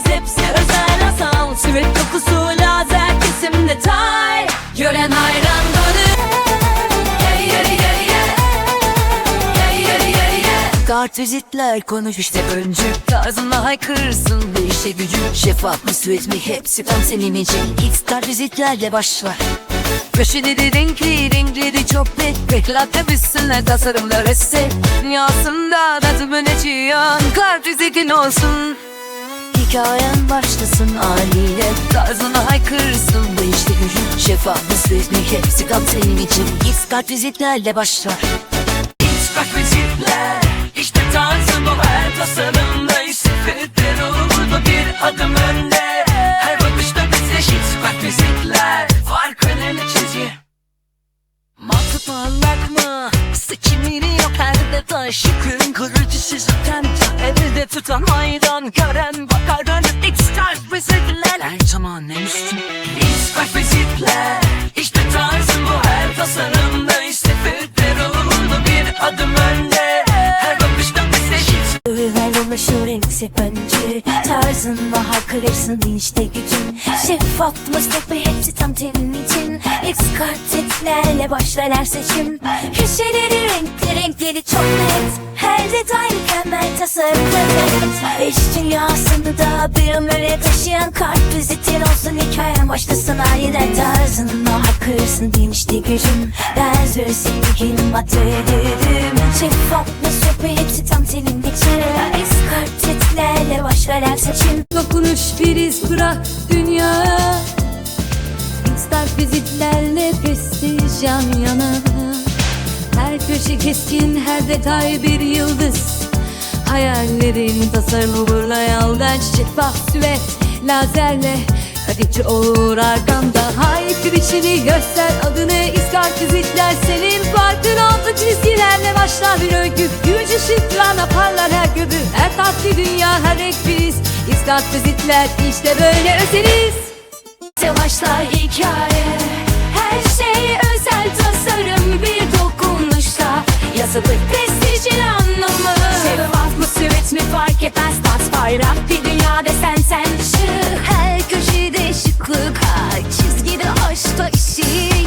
Hazırız hepsi özel asal. Sivit dokusu lazer kesim detay Gören hayran dönür yeah, yeah, yeah, yeah. Yeah, yeah, yeah, yeah. Kartvizitler konuş işte öncük Tarzınla haykırırsın bir işe gücü. Şeffaf mı süet mi? Hepsi tam senin için. X kartvizitlerle başlar Köşeleri renkli, renkleri çok net. Reklata bitsinler tasarımlar etse Dünyasında da tümüneciyan Kart rizikin olsun. Hikayen başlasın haliyle. Tarzına haykırırsın bu işte gücü Şeffaf mı süet mi hepsi tam senin için. İlk kartvizitlerle başlar Mantık mı? Mı? Seçimleri yok her detay şıkın Kırıcı zaten elde tutan hayran gören bakar dönüp X-Stars bizimkiler Her zaman en üstün bak vizitler İşte tarzım bu her tasarımda işte filtre ruhunda bir adım önde. Her bakışta bize hiç Övel ulaşır hepsi bence. Tarzınla haykırırsın işte gücün. Şeffaf ve hepsi tam senin için X-kartetlerle başlar her seçim. Köşeleri renkli renkleri çok net. Her detay mükemmel tasarımda net İş dünyasını da bir ömüre taşıyan kart vizitin olsun. Hikayen başlasın aniden Tarzınla haykırırsın din işte gücün Ben söylesin bir madde dedim Şeffaf ve hepsi tam senin için X-kartetlerle başlar her seçim. Dokunuş bir iz bırak dünyaya Star vizitlerle prestij yan yana. Her köşe keskin her detay bir yıldız. Hayallerin tasarımı burlayan şeffaf süvet Lazerle. Kadifçi olur arkamda Haykır içini göster adını. İskart vizitler Senin farkın altı. Çizgilerle başlar bir öykü. Gücü şıklarla parlar her göbü. Her tatlı dünya her renk biz. İskart vizitler işte böyle özeniz. Başlar hikaye Kasabık prestijin anlamı. Şeffaf mı süvet mi fark etmez. Tat bayrak bir dünyada sen sen. Şık her köşede şıklık. Her çizgide aşkta işi.